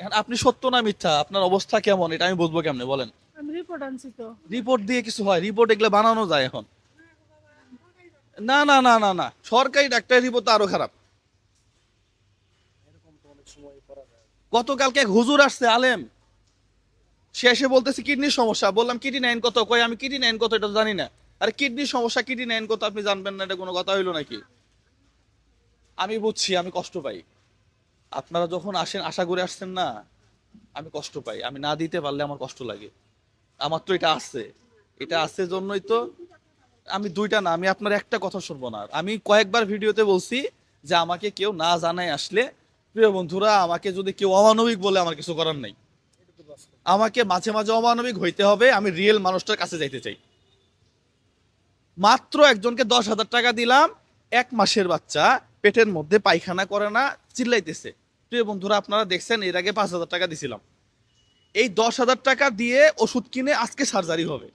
এখন আপনি সত্য না মিথ্যা? আপনার অবস্থা কেমন? এটা আমি বুঝব কেমনে? বলেন। আমি রিপোর্ট আনছি তো। রিপোর্ট দিয়ে কিছু হয়? রিপোর্ট এগুলো বানানো যায় এখন। না না না না না। সরকারি ডাক্তারের রিপোর্ট তো আরও খারাপ। গতকালকে এক হুজুর আসছে আলেম। সে এসে বলতেছে কিডনির সমস্যা। বললাম কিডনি নাইন কত? কই আমি কিডনি নাইন কত এটা জানি না। আরে কিডনির সমস্যা কিডনি নাইন কত? আপনি জানবেন না এটা কোনো কথা হইল নাকি? আমি বুঝছি আমি কষ্ট পাই। আপনারা যখন আসেন, আশা করে আসছেন না, আমি কষ্ট পাই। আমি না দিতে পারলে আমার কষ্ট লাগে। আমার তো এটা আছে। এটা আছে জন্যই তো আমি দুইটা না, আমি আপনার একটা কথা শুনব না। আমি কয়েকবার ভিডিওতে বলছি যে আমাকে কেউ না জানায় আসলে, প্রিয় বন্ধুরা, আমাকে যদি কেউ অমানবিক বলে আমার কিছু করার নাই। আমাকে মাঝে মাঝে অমানবিক হইতে হবে, আমি রিয়েল মানুষটার কাছে যাইতে চাই। মাত্র একজনকে দশ হাজার টাকা দিলাম, এক মাসের বাচ্চা, পেটের মধ্যে পায়খানা করে না, চিল্লাইতেছে। প্রিয় বন্ধুরা, আপনারা দেখছেন, এর আগে পাঁচ হাজার টাকা দিছিলাম। এই দশ হাজার টাকা দিয়ে ওষুধ কিনে আজকে সার্জারি হবে।